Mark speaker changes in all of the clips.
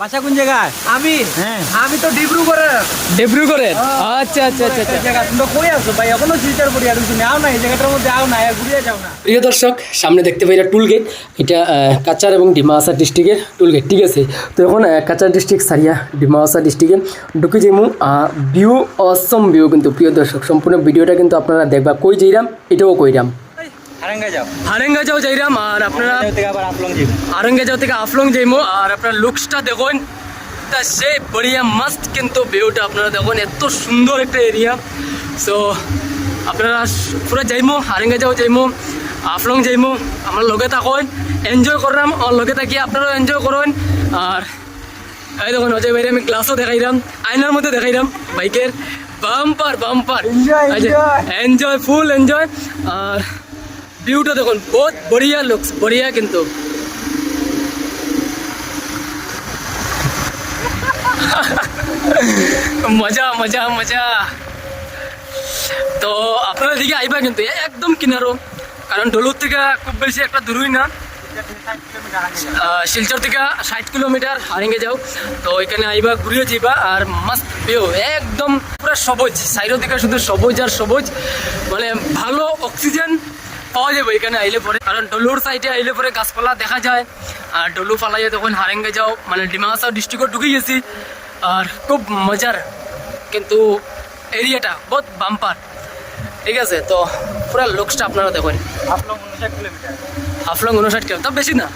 Speaker 1: বাসা কোন জায়গায়?
Speaker 2: আমি?
Speaker 1: হ্যাঁ।
Speaker 2: আমি তো ডিব্রুগড়ের?
Speaker 3: ডিব্রুগড়ের আচ্ছা আচ্ছা আচ্ছা আচ্ছা।
Speaker 1: জায়গা তোমরা কই আছো ভাই? এখনও শিলচর পড়ি আর তুমি আও না এই জায়গাটার মধ্যে আও না ঘুরিয়ে যাও না।
Speaker 3: প্রিয় দর্শক সামনে দেখতে পাই এটা টুল গেট এটা কাচার এবং ডিমাহাসা ডিস্ট্রিক্টের টুল গেট ঠিক আছে? তো এখন কাচার ডিস্ট্রিক্ট সারিয়া ডিমাহাসা ডিস্ট্রিক্টে ঢুকে যাইমু। ভিউ অসম ভিউ কিন্তু প্রিয় দর্শক সম্পূর্ণ ভিডিওটা কিন্তু আপনারা দেখবা। কই যাইরাম? এটাও কইরাম।
Speaker 1: হারাঙ্গা যাও
Speaker 3: হারেঙ্গা যাইরাম আর আপনারা
Speaker 1: থেকে যাও
Speaker 3: থেকে আফলং যাইমু আর আপনার লুকসটা দেখুন। তা সে বড়িয়া মাস্ট কিন্তু ভিউটা আপনারা দেখুন এত সুন্দর একটা এরিয়া সো আপনারা পুরো যাইমু হারেঙ্গে যাও যাইমু আফলং যাইমু আমার লগে থাকুন এনজয় করলাম আর লগে থাকি আপনারাও এনজয় করুন। আর এই দেখুন অজয় ভাই আমি গ্লাসও দেখাইলাম আয়নার মধ্যে দেখাইলাম বাইকের। Bumper bumper. Enjoy full enjoy আর ভিউটা দেখুন, বহুত বড়িয়া লুকস বড়িয়া কিন্তু। মজা মজা মজা। তো আপনারা দিকে আইবা কিন্তু একদম কিনারো। কারণ ডলুর থেকে খুব বেশি একটা দূরই না। শিলচর থেকে ষাট কিলোমিটার হারিঙ্গে যাও। তো এখানে আইবা, ঘুরিয়ে যাইবা, আর মাস্ট ভিউ একদম পুরো সবুজ। সাইডের দিকে শুধু সবুজ আর সবুজ। মানে ভালো অক্সিজেন পাওয়া যাবে এখানে আইলে পরে। কারণ ডলুর সাইডে আইলে পরে গাছপালা দেখা যায়। আর ডলু ফালাইয়ে তখন হারেঙ্গে যাও মানে ডিমাহাসাও ডিস্ট্রিক্টে ঢুকে গেছি। আর খুব মজার কিন্তু এরিয়াটা বহুত বাম্পার ঠিক আছে তো পুরো লুকসটা আপনারা দেখুন।
Speaker 1: আপলং উনষাট কিলোমিটার।
Speaker 3: হাফলং উনষাট কিলো তা বেশি না।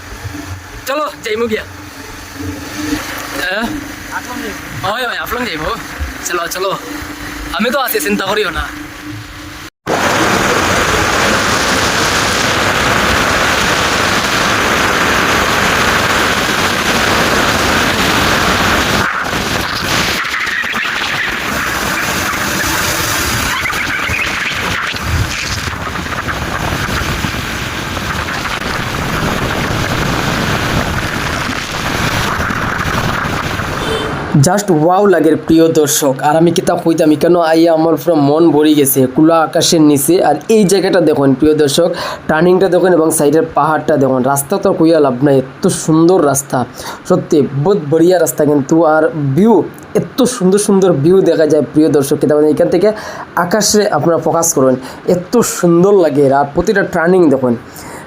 Speaker 3: চলো যাইমু গিয়া। হ্যাঁ হয় হয় হাফলং যাইব চলো চলো। আমি তো আছি চিন্তা করিও না। জাস্ট ওয়াও লাগের প্রিয় দর্শক। আর আমি কিতাব কইতাম কেন আইয়া আমার পুরো মন ভরে গেছে কুলা আকাশের নিচে। আর এই জায়গাটা দেখুন প্রিয় দর্শক টার্নিংটা দেখুন এবং সাইডের পাহাড়টা দেখুন। রাস্তা তো কইয়া লাভ নাই, এত সুন্দর রাস্তা। সত্যি বহুত বড়িয়া রাস্তা কিন্তু। আর ভিউ এত সুন্দর সুন্দর ভিউ দেখা যায় প্রিয় দর্শক কিতাব। এখান থেকে আকাশে আপনারা ফোকাস করুন, এত সুন্দর লাগে। আর প্রতিটা টার্নিং দেখুন।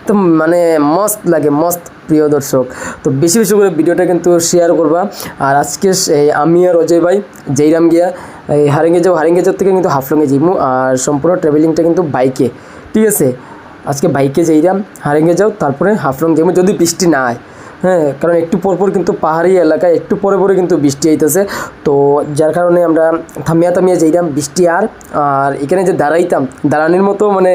Speaker 3: তো মানে মস্ত লাগে, মস্ত প্রিয় দর্শক। তো বেশি বেশি করে ভিডিওটা কিন্তু শেয়ার করবা। আর আজকে আমি আর অজয় ভাই যেইরাম গিয়া, এই হারেঙ্গে যাও, হারেঙ্গে যাওয়ার থেকে কিন্তু হাফলংয়ে যাইমু। আর সম্পূর্ণ ট্রাভেলিংটা কিন্তু বাইকে ঠিক আছে? আজকে বাইকে যাইরাম হারেঙ্গে যাও, তারপরে হাফলং যাইমু। যদি বৃষ্টি না হয় হ্যাঁ কারণ একটু পরপর কিন্তু পাহাড়ি এলাকায় একটু পরে পরে কিন্তু বৃষ্টি আইতেছে। তো যার কারণে আমরা থামিয়া থামিয়া যাইতাম বৃষ্টি আর আর এখানে যে দাঁড়াইতাম, দাঁড়ানোর মতো মানে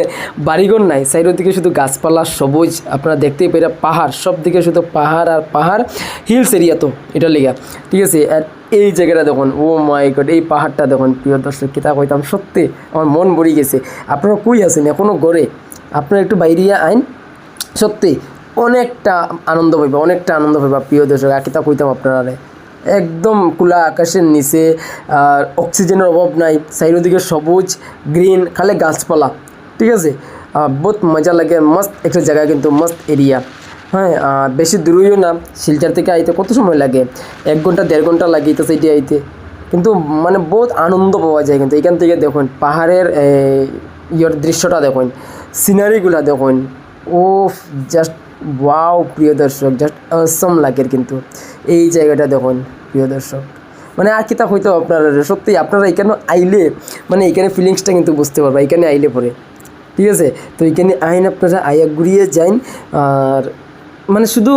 Speaker 3: বাড়িঘর নাই। সাইডের দিকে শুধু গাছপালা, সবুজ, আপনারা দেখতেই পেরে পাহাড় সব দিকে শুধু পাহাড় আর পাহাড়, হিলস এরিয়া তো, এটা লেগা। ঠিক আছে, আর এই জায়গাটা দেখুন, ও মাই গড, এই পাহাড়টা দেখুন, প্রিয় দর্শক, কিতা কইতাম, সত্যি আমার মন ভরে গেছে। আপনারা কই আছেন এখনও গড়ে আপনারা একটু বাইরিয়া আইন, সত্যি। অনেকটা আনন্দ পাইবা, অনেকটা আনন্দ পাইবা। প্রিয় দর্শক, আর কিতা কইতাম আপনারা একদম খোলা আকাশের নিচে, আর অক্সিজেনের অভাব নাই সাইডের দিকে সবুজ, গ্রিন, খালি গাছপালা, ঠিক আছে? বহুত মজা লাগে, মস্ত একটা জায়গা কিন্তু, মস্ত এরিয়া। হ্যাঁ বেশি দূরেও না, শিলচার থেকে আইতে কত সময় লাগে? এক ঘণ্টা, দেড় ঘণ্টা লাগে তো সেইটি আইতে। কিন্তু মানে বহুত আনন্দ পাওয়া যায় কিন্তু, এখান থেকে দেখুন, পাহাড়ের ইয়ের দৃশ্যটা দেখুন সিনারিগুলা দেখুন ও জাস্ট ওয়াও প্রিয় দর্শক জাস্ট অসম লাগে কিন্তু। এই জায়গাটা দেখুন, প্রিয় দর্শক। মানে আর কিতা হয়তো আপনারা, সত্যি আপনারা এখানে আইলে মানে এখানে ফিলিংসটা কিন্তু বুঝতে পারবা, এখানে আইলে পরে। ঠিক আছে? তো এখানে আইন আপনারা আইয়া ঘুরিয়ে যাইন, আর মানে শুধু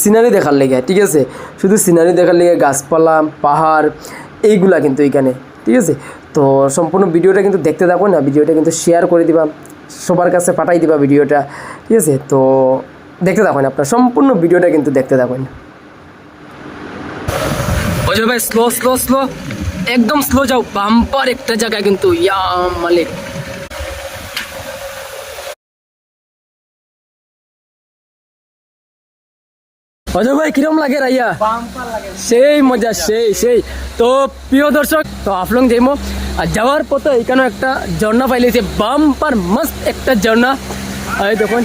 Speaker 3: সিনারি দেখার লেগে, ঠিক আছে? শুধু সিনারি দেখার লেগে গাছপালা, পাহাড়, এইগুলা কিন্তু এখানে, ঠিক আছে? তো সম্পূর্ণ ভিডিওটা কিন্তু দেখতে থাকুন না ভিডিওটা কিন্তু শেয়ার করে দিবা, সবার কাছে পাঠাই দিবা ভিডিওটা, ঠিক আছে? তো দেখতে থাকুন আপনার, সম্পূর্ণ ভিডিওটা কিন্তু দেখতে থাকুন। ভাই স্লো স্লো স্লো একদম স্লো যাও বাম্পার একটা জায়গা কিন্তু মালিক অজয় ভাই, কিরম লাগে রাইয়া? সেই মজা, সেই সেই। তো প্রিয় দর্শক, তো আফলং যাইমো। আর যাওয়ার পথে এখানে একটা ঝর্ণা পাইলেছে বাম্পার মস্ত একটা ঝর্ণা। দেখুন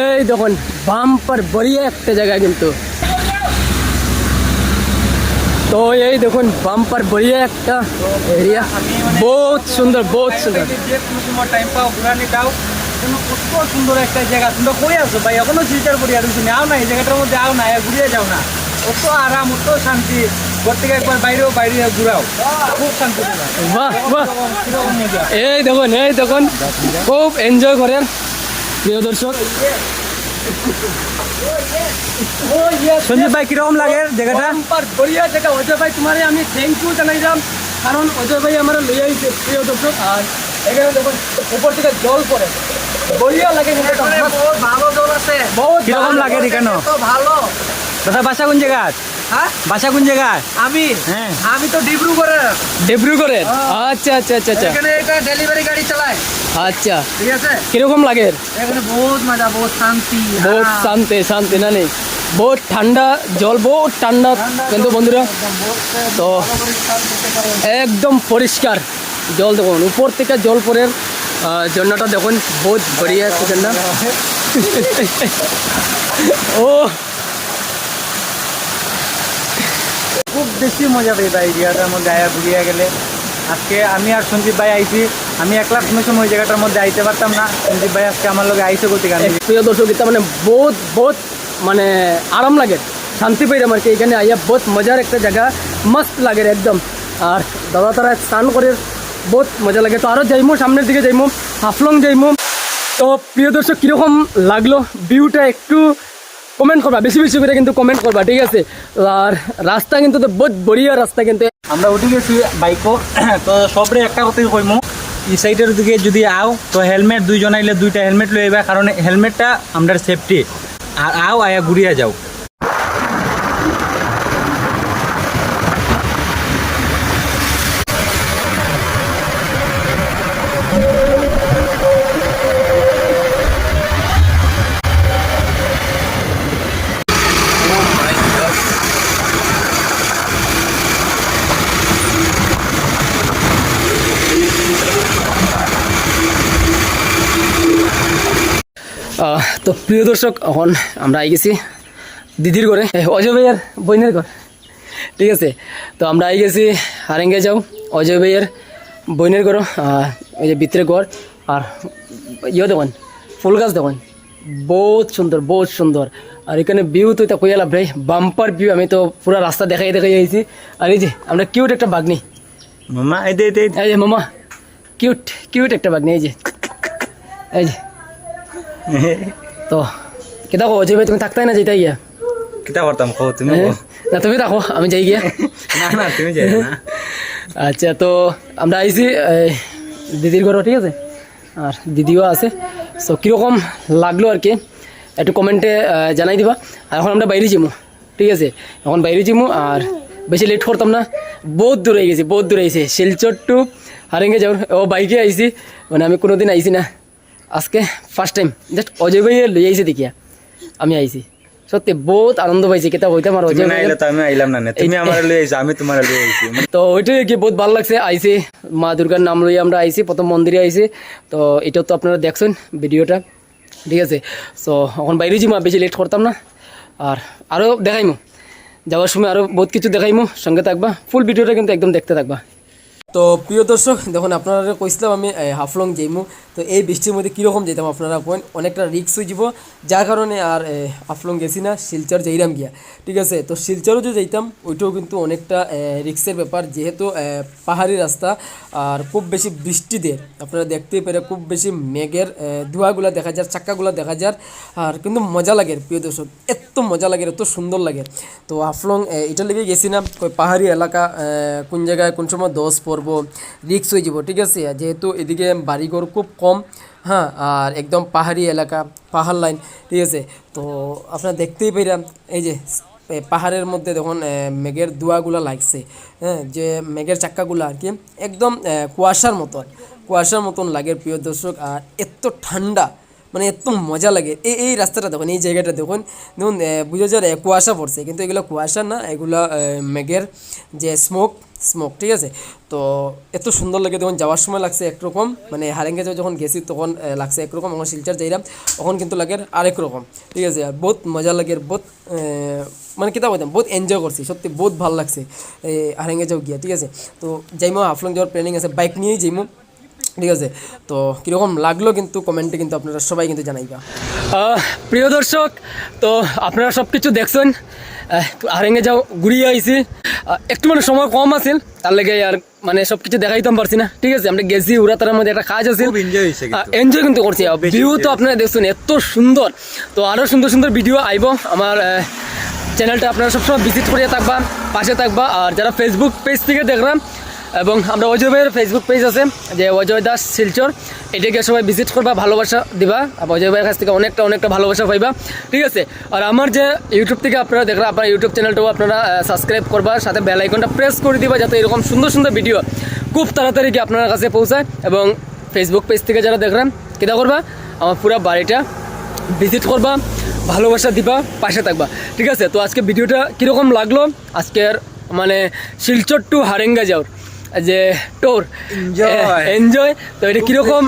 Speaker 3: এই দেখুন বাম্পার বড়িয়া একটা জায়গা কিন্তু। তো এই দেখুন বাম্পার বড়িয়া একটা এরিয়া বহুত সুন্দর বহুত সুন্দর।
Speaker 1: টাইম পাও ঘুরানি দাও কোনো কত সুন্দর একটা জায়গা তোমরা কই আছো ভাই এখনও ফিল্টার পড়ি আর তুমি আও না এই জায়গাটার মধ্যে আও না ঘুরিয়ে যাও না অত আরাম অত শান্তি ঘর থেকে একবার বাইরেও বাইরে ঘুরাও খুব শান্তি
Speaker 3: বাহ বাহ। এই দেখুন এই দেখুন খুব এনজয় করেন। প্রিয় দর্শক
Speaker 1: সঞ্জীব ভাই কীরকম লাগে জায়গাটা?
Speaker 3: বড়িয়া জায়গা। অজয় ভাই তোমারে আমি থ্যাংক ইউ জানাইলাম কারণ অজয় ভাই আমার লই আইছে প্রিয় দর্শক। আর এখানে দেখুন উপর থেকে জল পড়ে। বড়িয়া লাগে
Speaker 2: বহুত ভালো জল আছে।
Speaker 3: বহুত
Speaker 1: কীরকম লাগে দেখানো
Speaker 2: তো ভালো।
Speaker 1: দাদা বাসা কোন জায়গা
Speaker 2: হ্যাঁ?
Speaker 1: বাসা কোন জায়গা
Speaker 2: আমি?
Speaker 1: হ্যাঁ।
Speaker 2: আমি তো ডিব্রুগড়ের।
Speaker 3: ডিব্রুগড়ের? আচ্ছা আচ্ছা আচ্ছা আচ্ছা।
Speaker 2: এখানে এটা ডেলিভারি গাড়ি চালাই
Speaker 3: আচ্ছা।
Speaker 2: ঠিক আছে?
Speaker 3: কীরকম লাগে?
Speaker 2: এখানে বহুত মজা বহুত শান্তি
Speaker 3: বহুত শান্তি শান্তি না নেই? বহুত ঠান্ডা জল বহুত ঠান্ডা। কিন্তু বন্ধুরা তো একদম পরিষ্কার জল দেখুন। উপর থেকে জল পরের ঝর্ণাটা দেখুন। বহুত বড়িয়া ঝর্ণা। ও
Speaker 1: খুব বেশি মজা পাই ভাই এই জায়গাটার মধ্যে আয়া ঘুরিয়ে গেলে আজকে আমি আর সঞ্জীব ভাই আইছি, আমি একলা কোনো সময় ওই জায়গাটার মধ্যে আইতে পারতাম না। সঞ্জীব ভাই আজকে আমার লগে আইসে করতে গান
Speaker 3: প্রিয় দর্শক এটা মানে বহুত বহুত মানে আরাম লাগে, শান্তি পাইলাম আর কি এখানে আইয়া বহুত মজার একটা জায়গা মস্ত লাগে একদম। আর দাদা তারা স্নান করে বহুত মজা লাগে। তো আরও যাইমো, সামনের দিকে যাইমো, হাফলং যাইমো। তো প্রিয় দর্শক কীরকম লাগল, ভিউটা একটু কমেন্ট করবা, বেশি বেশি করে কিন্তু কমেন্ট করবা, ঠিক আছে? আর রাস্তা কিন্তু তো বহুত বড়িয়া রাস্তা কিন্তু।
Speaker 1: আমরা উঠে গেছি বাইকও তো সবরে একটা কথাই কইমু, এই সাইডের দিকে যদি আও, তো হেলমেট, দুইজন আইলে দুইটা হেলমেট লইবা কারণ হেলমেটটা আমাদের সেফটি আর আও আয়া ঘুরিয়া যাও।
Speaker 3: তো প্রিয় দর্শক এখন আমরা আই গেছি দিদির ঘরে। অজয় ভাইয়ের বইনের ঘর। ঠিক আছে? তো আমরা আই গেছি হারেঙ্গে যাও। অজয় ভাইয়ের বইনের ঘর ওই যে ভিতরে ঘর আর ইয়ে দেখুন ফুল গাছ দেখুন। বহুত সুন্দর বহুত সুন্দর। আর এখানে ভিউ তো এটা কইয়ালা ভাই বাম্পার ভিউ আমি তো পুরো রাস্তা দেখাই দেখাই আইছি। আর এই যে আমরা কিউট একটা বাগনি।
Speaker 1: মামা এই দে এই দে, এই দে।
Speaker 3: এই যে মামা কিউট কিউট একটা বাগনি এই যে। এই যে। তো কেটা কো অজয় ভাই তুমি থাকতাই না যেটাই গিয়া?
Speaker 1: কিতা করতাম কো তুমি?
Speaker 3: না তুমি থাকো আমি যাই গিয়া।
Speaker 1: না না তুমি যাই না।
Speaker 3: আচ্ছা তো আমরা আইছি দিদির ঘরও ঠিক আছে? আর দিদিও আছে। সো কীরকম লাগল আর কি? একটু কমেন্টে জানাই দিবা। আর এখন আমরা বাইরে যাব ঠিক আছে? এখন বাইরে যাব আর বেশি লেট করতাম না। বহুত দূরে গেছি বহুত দূরে আইছে শিলচর টু হারেঙ্গে যাও ও বাইকে আইছি মানে আমি কোনোদিন আইছি না। আজকে ফার্স্ট টাইম জাস্ট অজয় ভাইয়ে লই আইছে দেখিয়া। আমি আইছি সত্যি বহুত আনন্দ পাইছি কেতা হইতাম আর
Speaker 1: তুমি
Speaker 3: অজয়
Speaker 1: তো আমি আইলাম না। তুমি আমার লই আইছো আমি তোমার লই আইছি
Speaker 3: তো ওইটাই কি বহুত ভালো লাগছে আইসি মা দুর্গার নাম লইয়ে আমরা আইসি প্রথম মন্দিরে আইসি তো এটাও তো আপনারা দেখছেন ভিডিওটা ঠিক আছে? সো এখন বাইরে যাব বেশি লেট করতাম না। আর আরও দেখাইমু। যাওয়ার সময় আরও বহুত কিছু দেখাইমু সঙ্গে থাকবা। ফুল ভিডিওটা কিন্তু একদম দেখতে থাকবা। তো প্রিয় দর্শক দেখুন আপনারা কইছিলাম আমি হাফলং যাইমু। তো এই বৃষ্টির মধ্যে কীরকম যেতাম আপনারা কোন অনেকটা রিক্স হয়ে যাব। যার কারণে আর আফলং গেছি না, শিলচর যাইরাম গিয়া। ঠিক আছে, তো শিলচরও যে যাইতাম, ওইটাও কিন্তু অনেকটা রিক্সের ব্যাপার। যেহেতু পাহাড়ি রাস্তা, আর খুব বেশি বৃষ্টি দেয়, আপনারা দেখতেই পেরে খুব বেশি মেঘের ধোঁয়াগুলা দেখা যায় চাক্কাগুলা দেখা যায় আর কিন্তু মজা লাগে, প্রিয় দর্শক এত মজা লাগে এত সুন্দর লাগে। তো আফলং এটা লেগে গেছি না কই পাহাড়ি এলাকা কোন জায়গায় কোন সময় দশ পড়ব রিক্স হয়ে যাব, ঠিক আছে? যেহেতু এদিকে বাড়িঘর খুব কম হ্যাঁ আর একদম পাহাড়ি এলাকা, পাহাড় লাইন, ঠিক আছে? তো আপনারা দেখতেই পেলাম এই যে পাহাড়ের মধ্যে দেখুন মেঘের ধোঁয়াগুলো লাগছে হ্যাঁ যে মেঘের চাক্কাগুলো আর কি, একদম কুয়াশার মতন কুয়াশার মতন লাগে প্রিয় দর্শক, আর এত ঠান্ডা মানে এত মজা লাগে। এই এই রাস্তাটা দেখুন, এই জায়গাটা দেখুন দেখুন বুঝা যায় কুয়াশা পড়ছে, কিন্তু এগুলো কুয়াশা না, এগুলো মেঘের যে স্মোক স্মোক ঠিক আছে? তো এত সুন্দর লাগে তখন যাওয়ার সময় লাগছে একরকম। মানে হারেঙ্গে যখন গেছি, তখন লাগছে একরকম। আমার শিলচার যাইলাম তখন কিন্তু লাগে আরেক রকম, ঠিক আছে? আর বহুত মজা লাগে, বহুত মানে কিতা বলতাম বহুত এনজয় করছি, সত্যি বহুত ভালো লাগছে হারেঙ্গে যাও গিয়া, ঠিক আছে? তো যাইমো, হাফলং যাওয়ার প্ল্যানিং আছে বাইক নিয়েই যাইমো। ঠিক আছে? তো কীরকম লাগল কিন্তু কমেন্টে কিন্তু আপনারা সবাই কিন্তু জানাইবা। প্রিয় দর্শক তো আপনারা সব কিছু দেখছেন হারেঙ্গে যাও ঘুরিয়ে আইছি। একটু মানে সময় কম আছিল তার লেগে আর মানে সব কিছু দেখাইতাম পারছি না। ঠিক আছে আমরা গেছি উড়াতার মধ্যে একটা কাজ আছে। এনজয় কিন্তু। করছি। ভিউ তো আপনারা দেখছেন এত সুন্দর। তো আরও সুন্দর সুন্দর ভিডিও আইব। আমার চ্যানেলটা আপনারা সবসময় ভিজিট করিয়ে থাকবা পাশে থাকবা। আর যারা ফেসবুক পেজ থেকে দেখলাম এবং আমরা অজয় ভাইয়ের ফেসবুক পেজ আছে, যে অজয় দাস শিলচর। এটাকে সবাই ভিজিট করবা, ভালোবাসা দিবা, আর অজয় ভাইয়ের কাছ থেকে অনেকটা অনেকটা ভালোবাসা পাইবা। ঠিক আছে? আর আমার যে ইউটিউব থেকে আপনারা দেখলাম আপনার ইউটিউব চ্যানেলটাও আপনারা সাবস্ক্রাইব করবা, সাথে বেল আইকনটা প্রেস করে দিবা, যাতে এরকম সুন্দর সুন্দর ভিডিও খুব তাড়াতাড়ি কি আপনার কাছে পৌঁছায়। এবং ফেসবুক পেজ থেকে যারা দেখলাম কিতা করবা, আমার পুরো বাড়িটা ভিজিট করবা, ভালোবাসা দিবা, পাশে থাকবা। ঠিক আছে? তো আজকে ভিডিওটা কীরকম লাগল? আজকের মানে শিলচর টু হারেঙ্গা যাওয়ার। যে টোর এনজয় তো এটা কীরকম।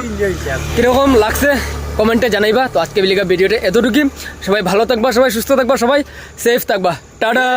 Speaker 3: কীরকম লাগছে? কমেন্টে জানাইবা। তো আজকে বিলিকা ভিডিওটা এতটুকুই। সবাই ভালো থাকবা সবাই সুস্থ থাকবা সবাই সেফ থাকবা। টাটা.